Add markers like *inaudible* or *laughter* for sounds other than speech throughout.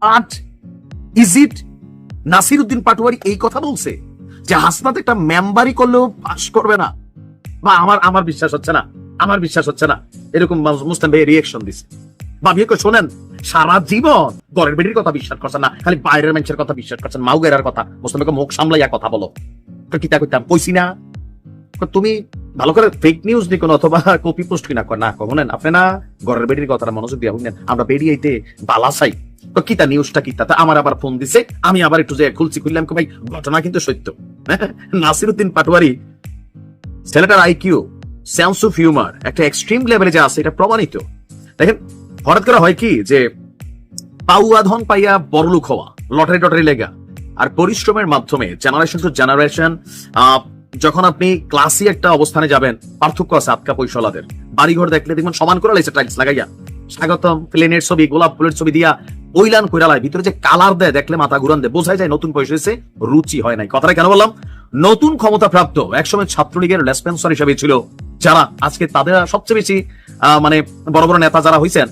আট is it Nasir Uddin Patwari এই কথা বলছে যে হাসনাত একটা মেম্বারি করলেও পাস করবে না। বা আমার আমার বিশ্বাস হচ্ছে না। আমার বিশ্বাস হচ্ছে না। এরকম মুসলিম ভাই রিয়েকশন দিছে। বা বিয়ে শোনেন, সারা জীবন ঘরের বেটির কথা বিশ্বাস করছেন না, খালি বাইরের মানুষের কথা বিশ্বাস করছেন মাউ গেরার কথা মুসলিম ভাইকে মুখ সামলাইয়া কথা বলো। কিতা কইতাম? কইছি না? তুমি ভালো করে ফেক নিউজ নিকোন অথবা কপি পোস্ট কিনা না কখনেন আপনি না ঘরের বেটির কথাটা মনোযোগ দিয়া শুনেন, আমরা বেরিয়েতে বালা চাই। নিউজটা আমার আবার ফোন দিছে, আমি আবার একটু যে খুলছি, খুললাম ভাই, ঘটনা কিন্তু সত্য। নাসিরুদ্দিন পাটোয়ারি, ছেলেটার আইকিউ সেন্স অফ হিউমার একটা এক্সট্রিম লেভেলে যে আছে, এটা প্রমাণিত। দেখেন, হঠাৎ করে হয় কি যে, পাউয়া ধন পাইয়া বড়লোক হওয়া লটারি টটারি লেগা, আর পরিশ্রমের মাধ্যমে জেনারেশন টু জেনারেশন যখন আপনি ক্লাসি একটা অবস্থানে যাবেন, পার্থক্য আছে আটকা পয়সলাদের বাড়িঘর দেখলে দেখবেন সমান করে লাইছে টাইলস লাগাইয়া। স্বাগতম প্লেনের ছবি, গোলাপ ফুলের ছবি দিয়া ওইলান কইরালায় ভিতরে যে কালার দেয় দেখলে মাথা ঘুরান দেয়, বোঝাই যায় নতুন পয়সা হয়েছে, রুচি হয় নাই। কথাটা কেন বললাম? নতুন ক্ষমতা প্রাপ্ত একসময় ছাত্রলীগের লেসপেন্সর হিসেবে ছিল যারা। আজকে তাদের সবচেয়ে বেশি মানে বড় বড় নেতা যারা হয়েছেন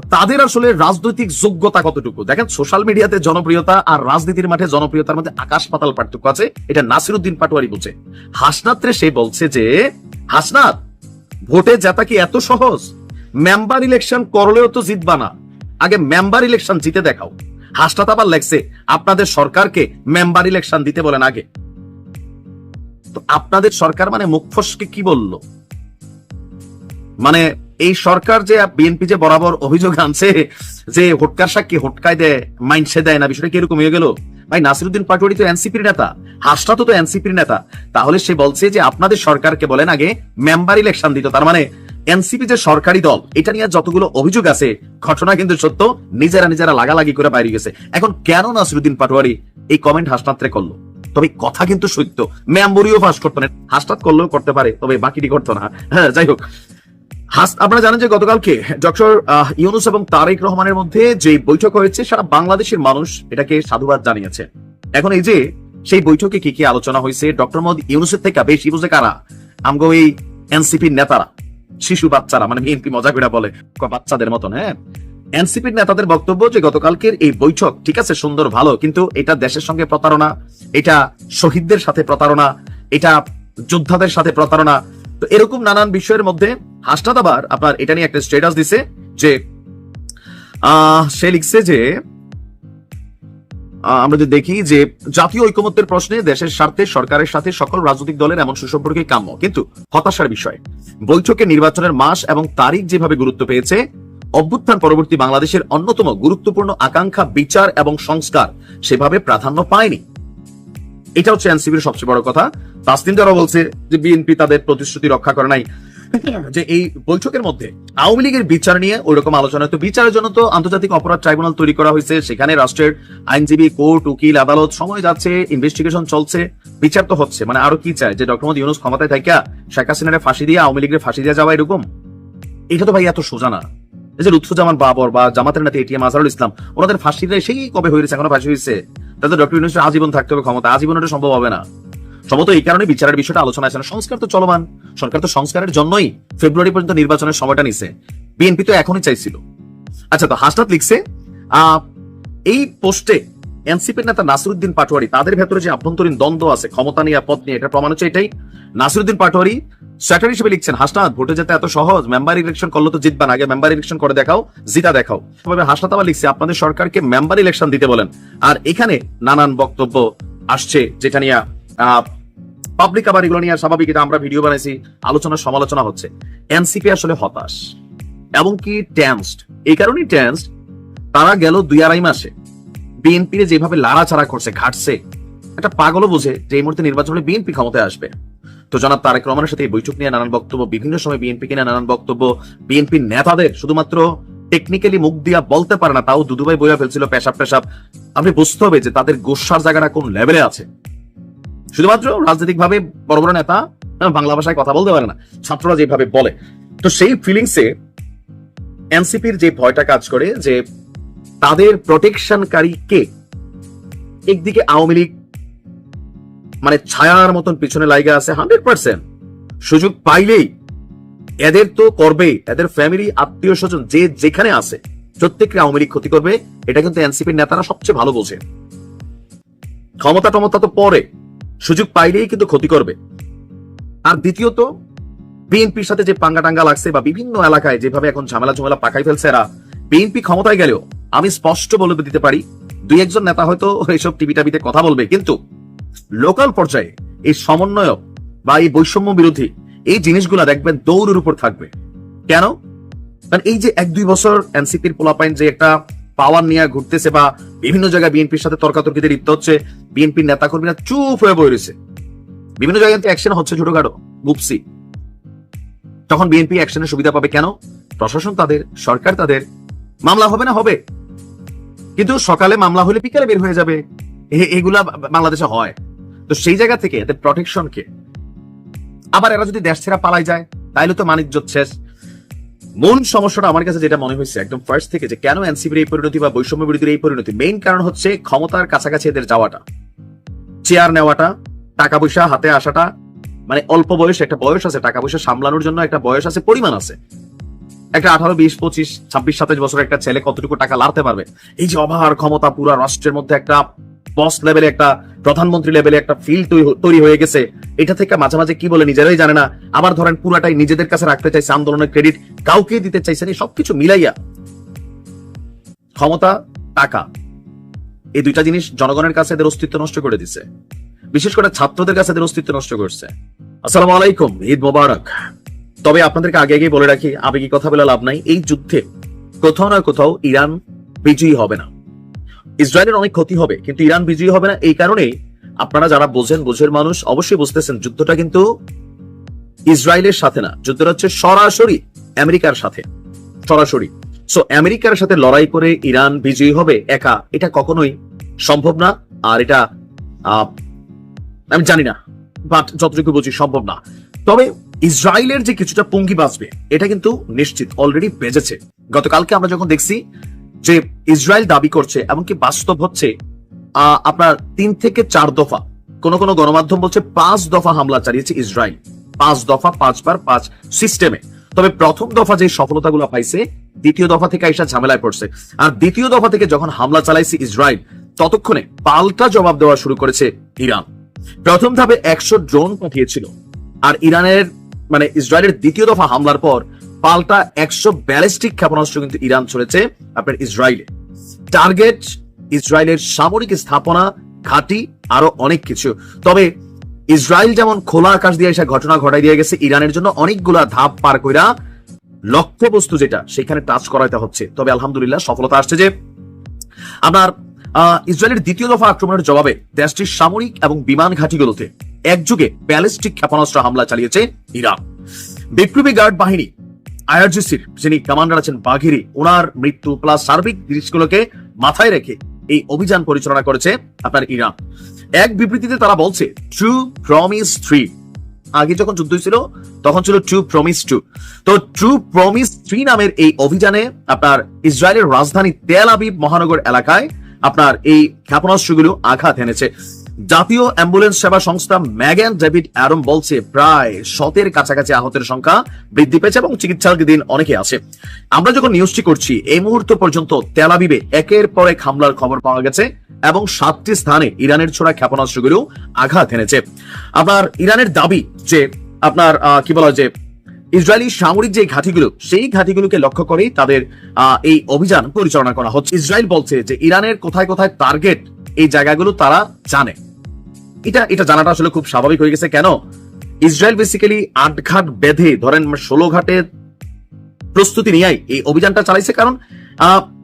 তাদের আসলে রাজনৈতিক যোগ্যতা কতটুকু? দেখেন সোশ্যাল মিডিয়াতে জনপ্রিয়তা আর রাজনীতির মাঠে জনপ্রিয়তার মধ্যে আকাশ পাতাল পার্থক্য আছে। এটা নাসিরুদ্দিন পাটোয়ারি বলছে। হাসনাত্রে সে বলছে যে, হাসনাত, ভোটে জেতা কি এত সহজ? মেম্বার ইলেকশন করলেও তো জিতবা না। আগে মেম্বার ইলেকশন জিতে দেখাও। হাসনাত আবার লেখছে, আপনাদের সরকারকে মেম্বার ইলেকশন দিতে বলেন আগে। তো আপনাদের সরকার মানে মুখ ফসকে কি বলল? মানে এই সরকার যে বিএনপি যে বরাবর অভিযোগ আনছে যে হোটকার সাক্ষী হোটকায় দেয় মাইন্ডসে দেয় না, বিষয়টা কীরকম হয়ে গেল? ভাই, নাসিরুদ্দিন পাটোয়ারি তো এনসিপির নেতা হাসটা তো এনসিপির নেতা। তাহলে সে বলছে যে আপনাদের সরকারকে বলেন আগে মেম্বার ইলেকশন দিত, তার মানে এনসিপি যে সরকারি দল, এটা নিয়ে যতগুলো অভিযোগ আছে, ঘটনা কিন্তু সত্য, নিজেরা নিজেরা লাগালাগি করে বাইরে গেছে। এখন কেন নাসিরুদ্দিন পাটোয়ারি এই কমেন্ট হাসনাত্রে করল? তবে কথা কিন্তু সত্য, মেম্বরিও পাস করতো না। হাসনাত করলেও করতে পারে, তবে বাকিটি করতো না। হ্যাঁ যাই হোক। আপনারা জানেন যে গতকালকে ডক্টর ইউনুস এবং তারেক রহমানের মধ্যে যে বৈঠক হয়েছে, সারা বাংলাদেশের মানুষ এটাকে সাধুবাদ জানিয়েছে। এখন এই যে সেই বৈঠকে কি কি আলোচনা হয়েছে, ডক্টর মোহাম্মদ ইউনুসের থেকে বেশি বুঝে কারা? আমগো এই এনসিপির নেতারা, শিশু বাচ্চারা মানে বিএনপি মজা করে বলে বাচ্চাদের মতন হ্যাঁ? এনসিপির নেতাদের বক্তব্য যে গতকালকের এই বৈঠক, ঠিক আছে, সুন্দর, ভালো, কিন্তু এটা দেশের সঙ্গে প্রতারণা, এটা শহীদদের সাথে প্রতারণা, এটা যোদ্ধাদের সাথে প্রতারণা, তো এরকম নানান বিষয়ের মধ্যে হাসনাত আবার আপনার এটা নিয়ে একটা স্ট্যাটাস দিছে যে সে লিখছে যে আমরা যদি দেখি যে জাতীয় ঐকমত্যের প্রশ্নে দেশের স্বার্থে, সরকারের সাথে সকল রাজনৈতিক দলের এমন সুসম্পর্কে কাম্য। কিন্তু হতাশার বিষয়, বৈঠকে নির্বাচনের মাস এবং তারিখ যেভাবে গুরুত্ব পেয়েছে, অভ্যুত্থান পরবর্তী বাংলাদেশের অন্যতম গুরুত্বপূর্ণ আকাঙ্ক্ষা, বিচার এবং সংস্কার সেভাবে প্রাধান্য পায়নি। এটা হচ্ছে এনসিপির সবচেয়ে বড় কথা। তাসলিম যারা বলছে যে, বিএনপি তাদের প্রতিশ্রুতি রক্ষা করে নাই। *laughs* যে এই বৈঠকের মধ্যে আওয়ামী লীগের বিচার নিয়ে ওই রকম আলোচনা। তো বিচারের জন্য তো আন্তর্জাতিক অপরাধ ট্রাইব্যুনাল তৈরি করা হয়েছে। সেখানে রাষ্ট্রের আইনজীবী, কোর্ট, উকিল, আদালত সময় যাচ্ছে ইনভেস্টিগেশন চলছে, বিচার তো হচ্ছে। মানে আরও কি চায়? যে ডক্টর মোহাম্মদ ইউনুস ক্ষমতায় থাকা শেখ হাসিনারে ফাঁসি দিয়ে আওয়ামী লীগের ফাঁসি দিয়ে যাওয়া এরকম? এটা তো ভাই এত সোজা না। যে লুৎফুজ্জামান বাবর বা জামাতের নাতি এটিএম আজহারুল ইসলাম, ওনাদের ফাঁসি দেয় সেই কবে হয়েছে? এখনও ফাঁসি হয়েছে। তাদের ডক্টর ইউনুস আজীবন থাকতে হবে ক্ষমতা। আজীবন এটা সম্ভব হবে না। সম্ভবত এই কারণে বিচারের বিষয়টা আলোচনা আছে সংস্কার তো চলমান। সরকার তো সংস্কারের জন্যই ফেব্রুয়ারি পর্যন্ত নির্বাচনের সময়টা নিছে। বিএনপি তো এখনই চাইছিল। আচ্ছা তো হাসনাত লিখছে এই পোস্টে এনসিপির নেতা নাসিরুদ্দিন পাটোয়ারি, তাদের ভেতরে যে আভ্যন্তরীণ দ্বন্দ্ব আছে, ক্ষমতা নিয়ে, পদ নিয়ে এটা প্রমাণ হচ্ছে এটাই। নাসিরুদ্দিন পাটোয়ারি স্যাটার হিসেবে লিখছেন, হাসনাত, ভোটে যেতে এত সহজ, মেম্বার ইলেকশন করলে তো জিতবা না, আগে মেম্বার ইলেকশন করে দেখাও, জিতা দেখাও। তবে হাসনাত আবার লিখছে, আপনাদের সরকারকে মেম্বার ইলেকশন দিতে বলেন। আর এখানে নানান বক্তব্য আসছে যেটা নিয়ে পাবলিক আবার এগুলো নিয়ে স্বাভাবিক এটা আমরা ভিডিও বানাইছি, আলোচনা, সমালোচনা হচ্ছে। এনসিপি আসলে হতাশ এবং কি টেন্সড এই কারণেই টেন্সড তারা গেল দুই আড়াই মাসে। বিএনপি যেভাবে লাড়াচাড়া করছে, ঘাটছে, একটা পাগলও বুঝে যে এই মুহূর্তে নির্বাচন হলে বিএনপি ক্ষমতায় আসবে। তো জনাব তারেক রহমানের সাথে এই বৈঠক নিয়ে নানান বক্তব্য, বিভিন্ন সময় বিএনপি নিয়ে নানান বক্তব্য বিএনপি নেতাদের শুধুমাত্র টেকনিক্যালি মুখ দিয়া বলতে পারে না, তাও দুদুভাই বইয়া ফেলছিল পেশাব পেশাব আপনি বুঝতে হবে যে তাদের গোসার জায়গাটা কোন লেভেলে আছে। শুধুমাত্র রাজনৈতিক ভাবে বড় বড় নেতা বাংলা ভাষায় কথা বলতে পারে না, ছাত্ররা যেভাবে বলে। তো সেই ফিলিংসে এনসিপির যে ভয়টা কাজ করে, যে তাদের প্রোটেকশনকারী কে? একদিকে আওয়ামী লীগ মানে ছায়ার মতন পিছনে লাইগা আছে হান্ড্রেড পার্সেন্ট সুযোগ পাইলেই এদের তো করবেই, এদের ফ্যামিলি আত্মীয় স্বজন যে যেখানে আছে, প্রত্যেককে আওয়ামী লীগ ক্ষতি করবে, এটা কিন্তু এনসিপির নেতারা সবচেয়ে ভালো বোঝে। ক্ষমতা টমতা তো পরে। সুযোগ পাইলেই কিন্তু ক্ষতি করবে। আর দ্বিতীয়ত, বিএনপির সাথে যে পাঙ্গা টাঙ্গা লাগছে বা বিভিন্ন এলাকায় যেভাবে এখন ঝামেলা ঝামেলা পাকাই ফেলছে এরা, বিএনপি ক্ষমতায় গেলেও আমি স্পষ্ট বলে দিতে পারি, দুই একজন নেতা হয়তো এইসব টিভি টাবিতে কথা বলবে, কিন্তু লোকাল পর্যায়ে এই সমন্বয়ক বা এই বৈষম্য বিরোধী এই জিনিসগুলা দেখবেন দৌড়ের উপর থাকবে। কেন? কারণ এই যে এক দুই বছর এনসিপির পোলাপাইন যে একটা পাওয়ার নিয়ে ঘুরতেছে বা বিভিন্ন জায়গায় বিএনপির সাথে তর্কাতর্কিতে লিপ্ত হচ্ছে, বিএনপির নেতা কর্মীরা চুপ হয়ে বই রয়েছে। বিভিন্ন জায়গায় অ্যাকশন হচ্ছে ছোটখাটো গুপসি তখন বিএনপি অ্যাকশনের সুবিধা পাবে কেন? প্রশাসন তাদের, সরকার তাদের, মামলা হবে না হবে? কিন্তু সকালে মামলা হলে বিকেলে বের হয়ে যাবে। এগুলা বাংলাদেশে হয়। তো সেই জায়গা থেকে এদের প্রটেকশন কে। আবার এরা যদি দেশ ছেড়া পালাই যায়, তাইলে তো মানিজ্য শেষ। মূল সমস্যাটা আমার কাছে যেটা মনে হয়েছে একদম ফার্স্ট থেকে যে কেন এনসিপির এই পরিণতি বা বৈষম্য বিরোধীর এই পরিণতি? মেইন কারণ হচ্ছে ক্ষমতার কাছাকাছি এদের যাওয়াটা। চেয়ার নেওয়াটা, টাকা পয়সা হাতে আসাটা মানে অল্প বয়স, একটা বয়স আছে, টাকা পয়সা সামলানোর জন্য একটা বয়স আছে, পরিমাণ আছে। একটা আঠারো, বিশ, পঁচিশ, ছাব্বিশ, সাতাশ বছরের একটা ছেলে কতটুকু টাকা লাড়তে পারবে? এই যে অভার ক্ষমতা পুরা রাষ্ট্রের মধ্যে একটা বস লেভেলে একটা প্রধানমন্ত্রী লেভেলে একটা ফিল তৈরি হয়ে গেছে। এটা থেকে মাঝে মাঝে কি বলে নিজেরাই জানে না। আবার ধরেন পুরাটাই নিজেদের কাছে রাখতে চাইছে, আন্দোলনের ক্রেডিট কাউকে দিতে চাইছে না, এই সবকিছু মিলাইয়া। ক্ষমতা, টাকা, এই দুইটা জিনিস জনগণের কাছে এদের অস্তিত্ব নষ্ট করে দিছে। বিশেষ করে ছাত্রদের কাছে এদের অস্তিত্ব নষ্ট করছে। আসসালামু আলাইকুম, ঈদ মোবারক। তবে আপনাদেরকে আগে আগে বলে রাখি, আবেগী কথা বলে লাভ নাই। এই যুদ্ধে কোথাও না কোথাও ইরান বিজয়ী হবে না। ইসরায়েলের অনেক ক্ষতি হবে, কিন্তু ইরান বিজয়ী হবে না এই কারণেই আপনারা যারা বোঝেন বোঝের মানুষ অবশ্যই বুঝতেছেন, যুদ্ধটা কিন্তু ইসরায়েলের সাথে না, যুদ্ধটা হচ্ছে সরাসরি আমেরিকার সাথে, সরাসরি। সো আমেরিকার সাথে লড়াই করে ইরান বিজয়ী হবে একা, এটা কখনোই সম্ভব না, আর এটা আমি জানি না বাট যতটুকু বুঝি সম্ভব না। তবে ইসরায়েলের যে কিছুটা পুঙ্গি বাঁচবে, এটা কিন্তু নিশ্চিত অলরেডি বেজেছে। গতকালকে আমরা যখন দেখছি যে ইসরায়েল দাবি করছে এমনকি বাস্তব হচ্ছে আপনার তিন থেকে চার দফা, কোন কোন গণমাধ্যম বলছে পাঁচ দফা হামলা চালিয়েছে ইসরায়েল। পাঁচ দফা, পাঁচবার, পাঁচ সিস্টেমে। তবে প্রথম দফা যে সফলতাগুলো পাইছে, দ্বিতীয় দফা থেকে আইসা ঝামেলায় পড়ছে। আর দ্বিতীয় দফা থেকে যখন হামলা চালাইছে ইসরায়েল, ততক্ষণে পাল্টা জবাব দেওয়া শুরু করেছে ইরান। প্রথম ধাপে একশো ড্রোন পাঠিয়েছিল। আর ইরানের মানে ইসরায়েলের দ্বিতীয় দফা হামলার পর পাল্টা একশো ব্যালিস্টিক ক্ষেপণাস্ত্র কিন্তু ইরান ছড়েছে আপনার ইসরায়েলে। টার্গেট, ইসরায়েলের সামরিক স্থাপনা, ঘাঁটি, আরও অনেক কিছু। তবে ইসরায়েল যেমন খোলা আকাশ দিয়ে এসে ঘটনা ঘটাই দিয়ে গেছে, ইরানের জন্য অনেকগুলা ধাপ পার কইরা লক্ষ্যবস্তু যেটা, সেখানে টাচ করাইতে হচ্ছে। তবে আলহামদুলিল্লাহ সফলতা আসছে যে আপনার ইসরায়েলের দ্বিতীয় দফা আক্রমণের জবাবে দেশটির সামরিক এবং বিমান ঘাঁটিগুলোতে একযুগে ব্যালিস্টিক ক্ষেপণাস্ত্র হামলা চালিয়েছে ইরান। বিপ্লবী গার্ড বাহিনী আইআরজিসির যিনি কমান্ডার আছেন বাঘিরি ওনার মৃত্যু প্লাস সার্বিক জিনিসগুলোকে মাথায় রেখে এই অভিযান পরিচালনা করেছে আপনার ইরান। এক বিবৃতিতে তারা বলছে ট্রু প্রমিস থ্রি আগে যখন যুদ্ধ ছিল তখন ছিল ট্রু প্রমিস টু তো ট্রু প্রমিস থ্রি নামের এই অভিযানে আপনার ইসরায়েলের রাজধানী তেল আবিব মহানগর এলাকায় আপনার এই ক্ষেপণাস্ত্রগুলো আঘাত এনেছে। জাতীয় অ্যাম্বুলেন্স সেবা সংস্থা ম্যাগান ডেভিড অ্যারম বলছে, প্রায় শতের কাছাকাছি আহতের সংখ্যা বৃদ্ধি পেয়েছে এবং চিকিৎসাধীন অনেকে আছে। আমরা যখন নিউজটি করছি, এই মুহূর্ত পর্যন্ত তেলাবিবে একের পর এক হামলার খবর পাওয়া গেছে এবং সাতটি স্থানে ইরানের ছোড়া ক্ষেপণাস্ত্রগুলো আঘাত এনেছে। আপনার ইরানের দাবি যে আপনার কি বলা যে ইসরায়েলি সামরিক যে ঘাঁটিগুলো, সেই ঘাঁটিগুলোকে লক্ষ্য করেই তাদের এই অভিযান পরিচালনা করা হচ্ছে। ইসরায়েল বলছে যে, ইরানের কোথায় কোথায় টার্গেট এই জায়গাগুলো তারা জানে। এটা এটা জানাটা আসলে খুব স্বাভাবিক হয়ে গেছে। কেন? ইসরায়েল বেসিক্যালি আট ঘাট বেঁধে ধরেন ষোলো ঘাটে প্রস্তুতি নিয়েই এই অভিযানটা চালাইছে। কারণ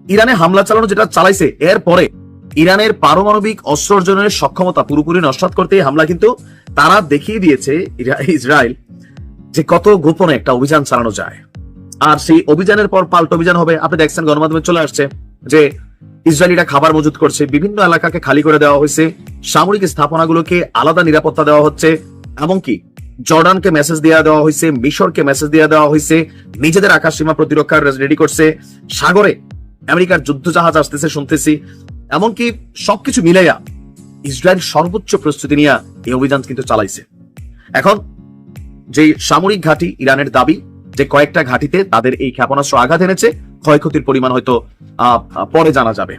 ইরানে হামলা চালানো যেটা চালাইছে এর পরে ইরানের পারমাণবিক অস্ত্র অর্জনের সক্ষমতা পুরোপুরি নস্বাত করতে হামলা কিন্তু তারা দেখিয়ে দিয়েছে ইসরায়েল যে কত গোপনে একটা অভিযান চালানো যায়। আর সেই অভিযানের পর পাল্টা অভিযান হবে। আপনি দেখছেন গণমাধ্যমে চলে আসছে যে ইসরায়েলিরা খাবার মজুত করছে, বিভিন্ন এলাকাকে খালি করে দেওয়া হয়েছে, সামরিক স্থাপনাগুলোকে আলাদা নিরাপত্তা দেওয়া হচ্ছে, এমনকি জর্ডানকে মেসেজ দেওয়া দেওয়া হয়েছে, মিশরকে মেসেজ দেওয়া দেওয়া হয়েছে, নিজেদের আকাশ সীমা প্রতিরক্ষার রেডি করছে, সাগরে আমেরিকার যুদ্ধ জাহাজ আসতেছে, শুনতেছি, এমনকি সবকিছু মিলাইয়া ইসরায়েল সর্বোচ্চ প্রস্তুতি নিয়ে এই অভিযান কিন্তু চালাইছে। এখন যে সামরিক ঘাঁটি ইরানের দাবি, যে কয়েকটা ঘাঁটিতে তাদের এই ক্ষেপণাস্ত্র আঘাত এনেছে ক্ষয়ক্ষতির পরিমাণ হয়তো পরে জানা যাবে।